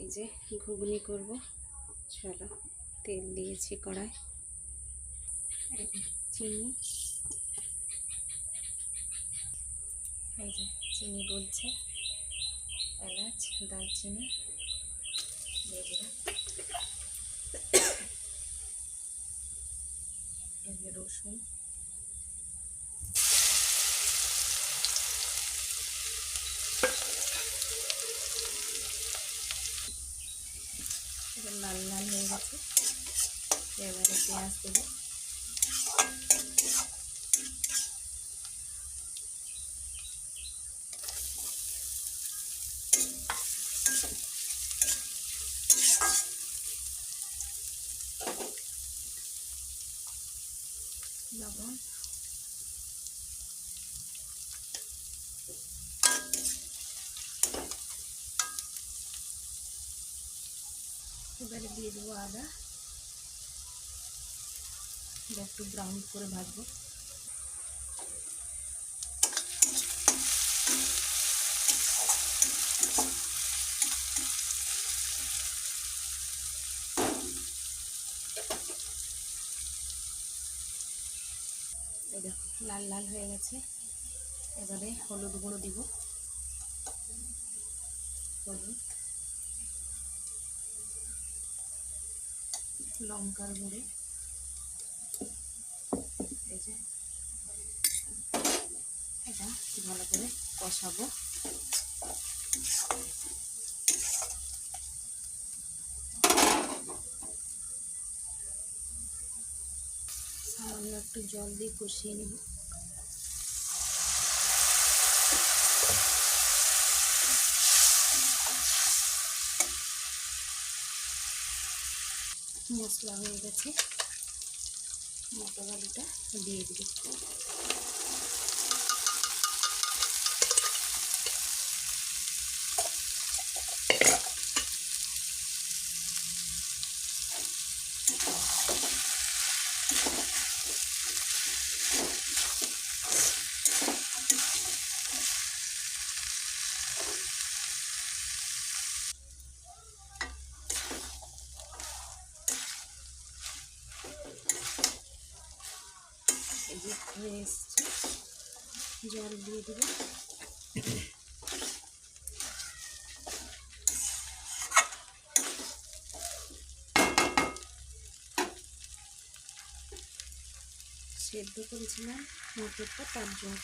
এই যে ঘুগনি করব। চলো তেল দিয়েছি কড়াই। চিনি। এই যে চিনি বলছে। এলাচ, দারচিনি রসুন। এবার লাল লাল হয়ে গেছে। এবারে পেঁয়াজ দেবো। লবণ। এবারে দিয়ে দেবো আদা। একটু ব্রাউন করে ভাজবো। দেখো, লাল লাল হয়ে গেছে। এবারে হলুদ গুঁড়ো দিব। হলুদ। লঙ্কার গুঁড়ো। এই যে এটা ভালো করে কষাবো। সামান্য একটু জল দিয়ে কষিয়ে নেব। মশলা হয়ে গেছে। মটর আলুটা দিয়ে দিব এই যে হয়ে এসছে জল দিয়ে দেবো সেদ্ধ করেছিলাম মটরটা তার জল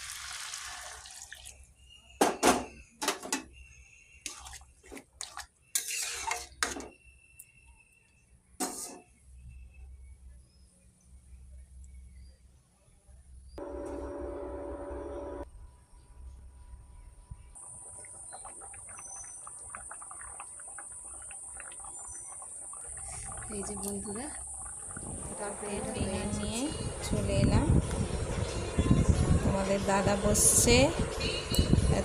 এই যে বন্ধুরা ভেঙে নিয়ে চলে এলাম। তোমাদের দাদা বসছে।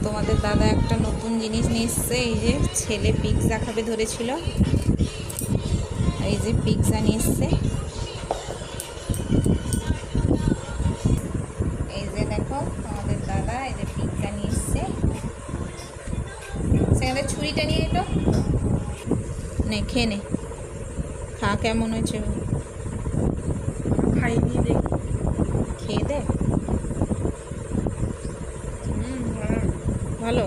তোমাদের দাদা একটা নতুন জিনিস নিয়ে এসছে এই যে ছেলে পিৎজা খাবে ধরেছিল। এই যে পিৎজা নিয়ে এসছে। এই যে দেখো তোমাদের দাদা এই যে পিৎজা নিয়ে এসছে। সেখানে ছুরিটা নিয়ে এলো। নে খেয়ে নে। খা কেমন হয়েছে? খাইনি দেখি। খেয়ে দে। হুম ভালো।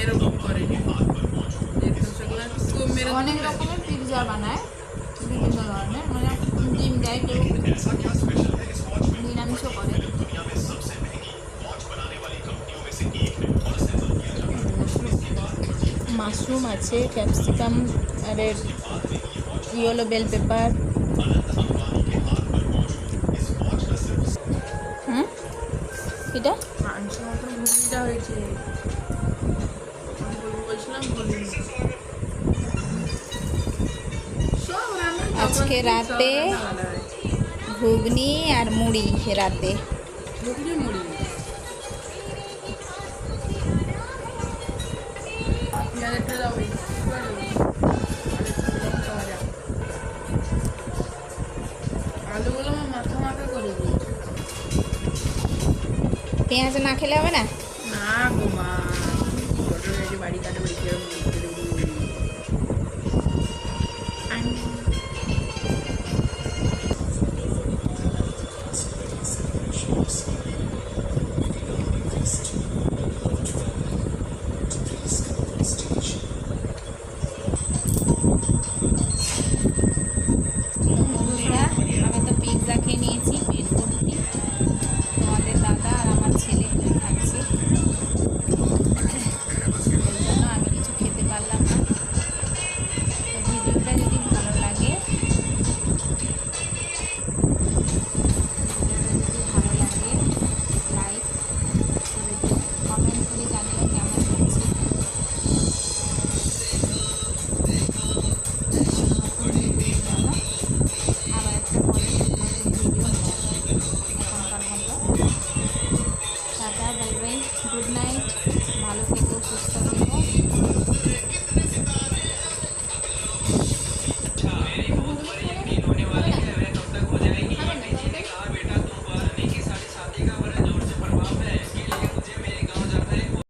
এরকম করে অনেক রকমের পিৎজা বানায় বিভিন্ন ধরনের। মানে ডিম দেয় কেউ নিরামিষও করে। মাশরুম আছে ক্যাপসিকাম আর ইয়েলো বেল পেপার হুম? এটা? মাংস মতো হয়েছে। আজকে রাতে। ঘুগনি আর মুড়ি রাতে ঘুগনি মুড়ি পেঁয়াজ না খেলে হবে না